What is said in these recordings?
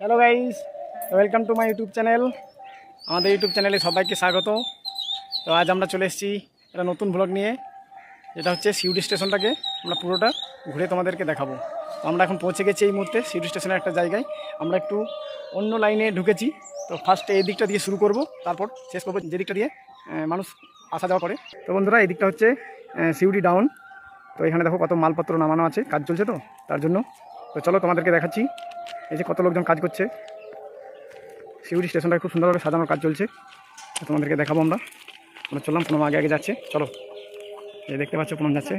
Hello guys welcome to my YouTube channel আমাদের YouTube চ্যানেলে সবাইকে স্বাগত। তো আজ আমরা চলে এসেছি একটা নতুন ব্লগ নিয়ে, যেটা হচ্ছে সিউডি স্টেশনটাকে আমরা পুরোটা ঘুরে তোমাদেরকে দেখাবো। তো আমরা এখন পৌঁছে গেছি এই মুহূর্তে সিউডি স্টেশনের একটা জায়গায়। আমরা একটু অন্য লাইনে ঢুকেছি। তো ফার্স্টে এই দিকটা দিয়ে শুরু করব, তারপর শেষ করব যে দিকটা দিয়ে মানুষ আসা যাওয়া করে। তো বন্ধুরা, এই দিকটা হচ্ছে সিউড়ি ডাউন তো এখানে দেখো কত মালপত্র নামানো আছে, কাজ চলছে তো, তার জন্য। তো চলো তোমাদেরকে দেখাচ্ছি। এই যে কত লোকজন কাজ করছে। সিউড়ি স্টেশনটা খুব সুন্দরভাবে সাজানোর কাজ চলছে। তোমাদেরকে দেখাবো আমরা। আমরা চললাম পুনম আগে আগে যাচ্ছে। চলো। এই দেখতে পাচ্ছ পুনম যাচ্ছে।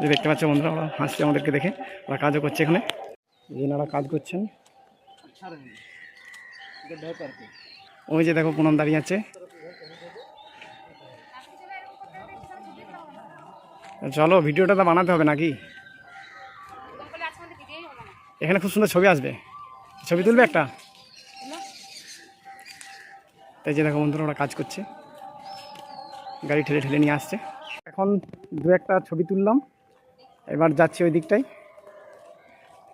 যে দেখতে পাচ্ছ বন্ধুরা, ওরা হাসছে আমাদেরকে দেখে। ওরা কাজও করছে এখানে। এনারা কাজ করছেন। ওই যে দেখো পুনম দাঁড়িয়ে আছে। চলো, ভিডিওটা তো বানাতে হবে নাকি? এখানে খুব সুন্দর ছবি আসবে। ছবি তুলবে একটা? তাই যে দেখো বন্ধুরা ওরা কাজ করছে। গাড়ি ঠেলে ঠেলে নিয়ে আসছে। এখন দু একটা ছবি তুললাম। এবার যাচ্ছি ওই দিকটাই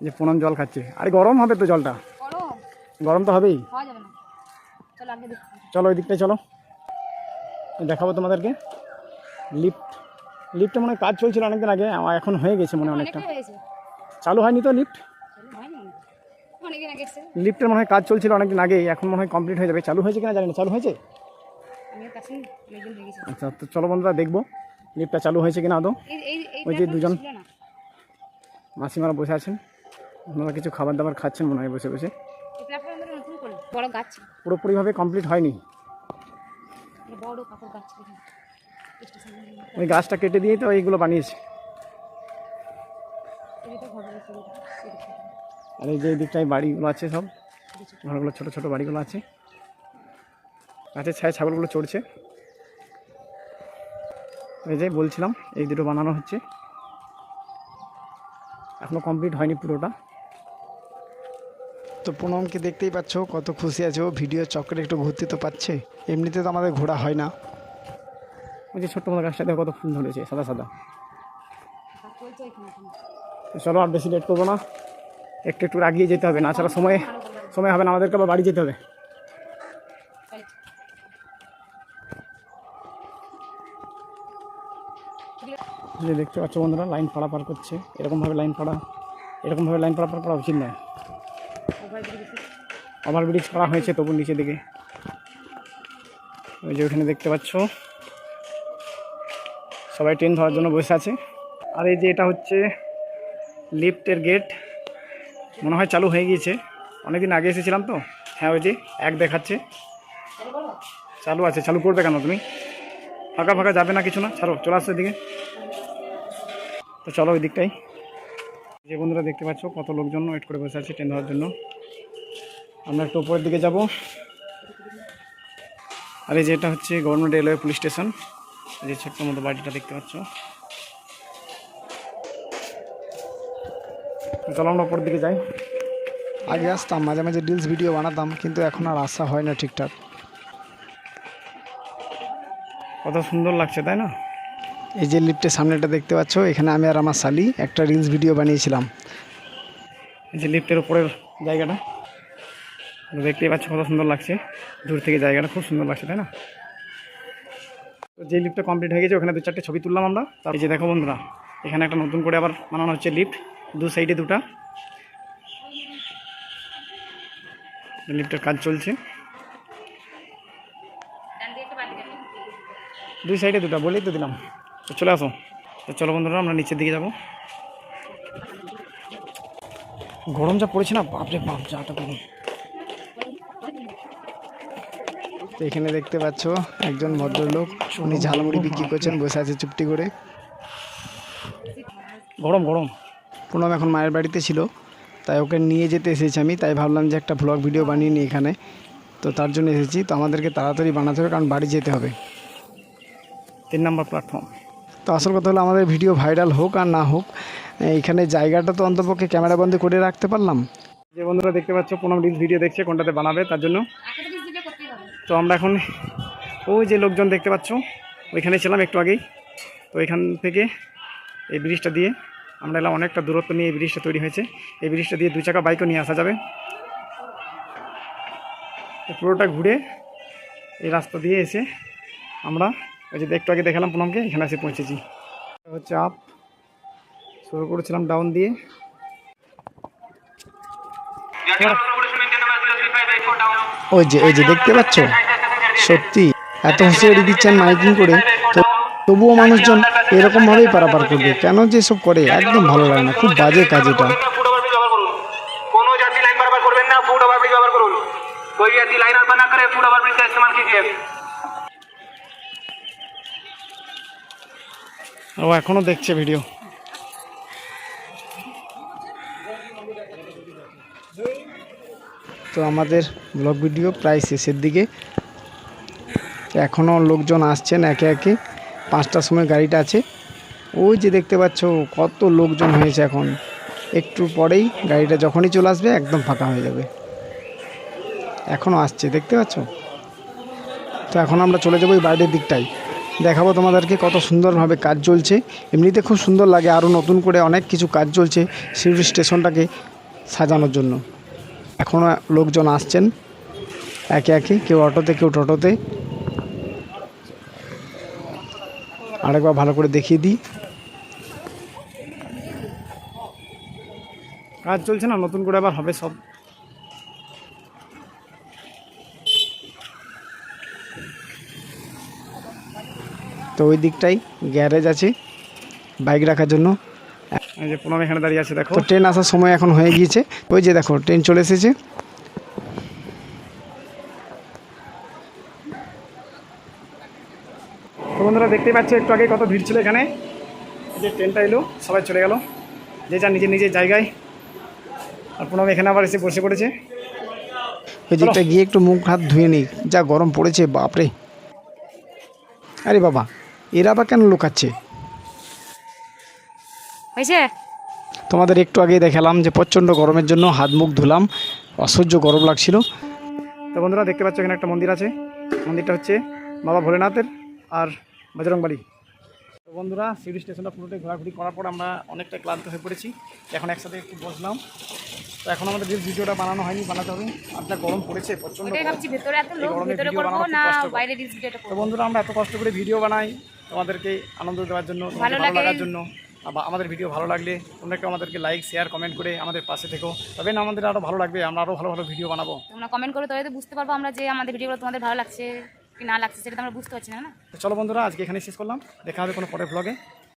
যে পুনম জল খাচ্ছে। আরে গরম হবে তো জলটা? গরম? তো হবেই। চলো ওই দিকটাই চলো। দেখাবো তোমাদেরকে। লিফট লিফটে মনে কাজ চলছিল অনেকদিন আগে। এখন হয়ে গেছে মনে অনেকটা। চালু হয়নি তো লিফট চলো হয়নি অনেক অনেকদিন আগে এসছে লিফটের মনে হয় কাজ চলছিল অনেকদিন আগে এখন মনে হয় কমপ্লিট হয়ে যাবে। চালু হয়েছে কিনা জানি না চালু হয়েছে? হয়ে আচ্ছা তো চলো বন্ধুরা দেখব লিফটটা চালু হয়েছে কিনা আদৌ। ওই যে দুজন- মাসিমারা বসে আছেন ওনারা কিছু খাবার দাবার খাচ্ছেন মনে হয় বসে বসে। পুরোপুরিভাবে কমপ্লিট হয়নি। স্টেশনে ওই গাছটা কেটে দিয়েই তো এইগুলো বানিয়েছে। আর এই যে দিকটায় বাড়িগুলো আছে সব ঘরগুলো ছোট ছোট বাড়িগুলো আছে। গাছের ছায় ছাগলগুলো চড়ছে। এই যে বলছিলাম এই দুটো বানানো হচ্ছে। এখনও কমপ্লিট হয়নি পুরোটা। তো পুনমকে দেখতেই পাচ্ছ কত খুশি আছে। ও ভিডিও চক্করে একটু ঘুরতে তো পাচ্ছে। এমনিতে তো আমাদের ঘোরা হয় না। ওই যে ছোট্ট মতো গাছটা দেখো কত ফুল ধরেছে সাদা সাদা। চলো আর বেশি লেট করব না। একটু একটু আগিয়ে যেতে হবে, না ছাড়া সময় সময় হবে না, আমাদেরকে আবার বাড়ি যেতে হবে। যে দেখতে পাচ্ছ বন্ধুরা, লাইন পারাপার করছে। এরকমভাবে লাইন পাড়া, এরকমভাবে লাইন পারাপার করা উচিত নয়। ওভারব্রিজ করা হয়েছে তবু নিচে দিকে। ওই যে ওখানে দেখতে পাচ্ছ, সবাই ট্রেন ধরার জন্য বসে আছে। আর এই যে এটা হচ্ছে লিফটের গেট মনে হয় চালু হয়ে গিয়েছে। অনেকদিন আগে এসেছিলাম তো। হ্যাঁ ওই যে এক দেখাচ্ছে। চালু আছে, চালু করবে কেন তুমি? ফাঁকা ফাঁকা যাবে না কিছু না? ছাড়ো, চলে আসছে এদিকে। তো চলো ওই দিকটাই। যে বন্ধুরা দেখতে পাচ্ছ, কত লোকজন ওয়েট করে বসে আছে ট্রেন ধরার জন্য। আমরা একটু উপরের দিকে যাব। আর এই যে এটা হচ্ছে গভর্নমেন্ট রেলওয়ে পুলিশ স্টেশন। যে ছোট্ট মতো বাড়িটা দেখতে পাচ্ছ। চলো আমরা ওপর দিকে যাই। আগে আসতাম মাঝে মাঝে রিলস ভিডিও বানাতাম কিন্তু এখন আর আসা হয় না ঠিকঠাক। কত সুন্দর লাগছে তাই না? এই যে লিফটের সামনেটা দেখতে পাচ্ছ এখানে আমি আর আমার শালি একটা রিলস ভিডিও বানিয়েছিলাম। এই যে লিফটের উপরের জায়গাটা দেখতেই পাচ্ছ কত সুন্দর লাগছে। দূর থেকে জায়গাটা খুব সুন্দর লাগছে তাই না? তো যে লিফটটা কমপ্লিট হয়ে গেছে ওখানে দু চারটে ছবি তুললাম আমরা। তার এই যে দেখো বন্ধুরা এখানে একটা নতুন করে আবার বানানো হচ্ছে লিফট দু সাইডে দুটা। লিফটের কাজ চলছে। দুই সাইডে দুটা, বলেই তো দিলাম। তো চলে আসো। তো চলো বন্ধুরা, আমরা নিচের দিকে যাব। গরম যা পড়েছে না, বাপরে বাপ গরম। তো এখানে দেখতে পাচ্ছ একজন ভদ্রলোক, উনি ঝালমুড়ি বিক্রি করছেন, বসে আছে চুপটি করে। গরম গরম। পুনম এখন মায়ের বাড়িতে ছিল তাই ওকে নিয়ে যেতে এসেছি আমি তাই ভাবলাম যে একটা ভ্লগ ভিডিও বানিয়ে নিই এখানে। তো তার জন্য এসেছি তো আমাদেরকে তাড়াতাড়ি বানাতে হবে কারণ বাড়ি যেতে হবে। তিন নম্বর প্ল্যাটফর্ম তো আসল কথা হলো আমাদের ভিডিও ভাইরাল হোক আর না হোক এইখানে জায়গাটা তো অন্তপক্ষে ক্যামেরা বন্ধ করে রাখতে পারলাম। যে বন্ধুরা দেখতে পাচ্ছ পুনম রিলস ভিডিও দেখছে কোনটাতে বানাবে তার জন্য। তো আমরা এখন ওই যে লোকজন দেখতে পাচ্ছ ওইখানে ছিলাম একটু আগেই। তো এখান থেকে এই ব্রিজটা দিয়ে আমরা এলাম অনেকটা দূরত্ব নিয়ে এই ব্রিজটা তৈরি হয়েছে। এই ব্রিজটা দিয়ে দু চাকা বাইকও নিয়ে আসা যাবে। পুরোটা ঘুরে এই রাস্তা দিয়ে এসে আমরা ওই যে একটু আগে দেখালাম পুনমকে এখানে এসে পৌঁছেছি। হচ্ছে আপ শুরু করেছিলাম ডাউন দিয়ে। ওই যে ওই যে দেখতে পাচ্ছ? সত্যি, এত হুঁশিয়ারি দিচ্ছেন মাইকিং করে। তো তবুও মানুষজন এরকমভাবেই পারাপার করবে। কেন যে সব করে? একদম ভালো লাগে না। খুব বাজে কাজ এটা। ও এখনও দেখছে ভিডিও। তো আমাদের ব্লগ ভিডিও প্রায় শেষের দিকে। এখনও লোকজন আসছেন একে একে। পাঁচটার সময় গাড়িটা আছে। ওই যে দেখতে পাচ্ছ, কত লোকজন হয়েছে এখন। একটু পরেই গাড়িটা যখনই চলে আসবে, একদম ফাঁকা হয়ে যাবে। এখনও আসছে, দেখতে পাচ্ছ? তো এখন আমরা চলে যাব এই বাইরের দিকটাই দেখাবো তোমাদেরকে কত সুন্দরভাবে কাজ চলছে। এমনিতে খুব সুন্দর লাগে, আরও নতুন করে অনেক কিছু কাজ চলছে শিউরি স্টেশনটাকে সাজানোর জন্য। এখনও লোকজন আসছেন, একে একে, কেউ অটোতে, কেউ টোটোতে। আরেকবার ভালো করে দেখিয়ে দিই। কাজ চলছে না নতুন করে আবার হবে সব। তো ওই দিকটাই গ্যারেজ আছে বাইক রাখার জন্য। এই যে পুনম এখানে দাঁড়িয়ে আছে দেখো। ট্রেন আসার সময় এখন হয়ে গিয়েছে। ওই যে দেখো ট্রেন চলে এসেছে। তো বন্ধুরা দেখতেই পাচ্ছ একটু আগে কত ভিড় ছিল এখানে। যে ট্রেনটা এলো সবাই চলে গেল। যে যার নিজের নিজের জায়গায়। আর পুনম এখানে আবার এসে বসে পড়েছে। ওই দিকটা গিয়ে একটু মুখ হাত ধুয়ে নিই যা গরম পড়েছে বাপরে। আরে বাবা এরা বা কেন লুকাচ্ছে? হয়েছে? তোমাদের একটু আগে দেখালাম যে প্রচণ্ড গরমের জন্য হাত মুখ ধুলাম। অসহ্য গরম লাগছিল। তো বন্ধুরা দেখতে পাচ্ছ এখানে একটা মন্দির আছে। মন্দিরটা হচ্ছে বাবা ভোলেনাথের। আর বজরংবাড়ি তো বন্ধুরা সিউড়ি স্টেশনটা পুরোটাই ঘোরাঘুরি করার পর আমরা অনেকটা ক্লান্ত হয়ে পড়েছি। এখন একসাথে একটু বসলাম। তো এখন আমাদের যে ভিডিওটা বানানো হয়নি বানাতে হবে। আর যা গরম। পড়েছে ভিডিওটা তো বন্ধুরা আমরা এত কষ্ট করে ভিডিও বানাই। তোমাদেরকে আনন্দ দেওয়ার জন্য ভালো লাগার জন্য। আমাদের ভিডিও ভালো লাগলে তোমরা কেউ আমাদেরকে লাইক শেয়ার কমেন্ট করে আমাদের পাশে থেকো। তবে না আমাদের আরও ভালো লাগবে। আমরা আরও ভালো ভালো ভিডিও বানাবো। তোমরা কমেন্ট করে তবে তো বুঝতে পারব আমরা যে আমাদের ভিডিওগুলো তোমাদের ভালো লাগছে। কি না লাগছে সেটা তো আমরা বুঝতে পারছি না না? চলো বন্ধুরা, আজকে এখানে শেষ করলাম। দেখা হবে কোনো পরের ব্লগে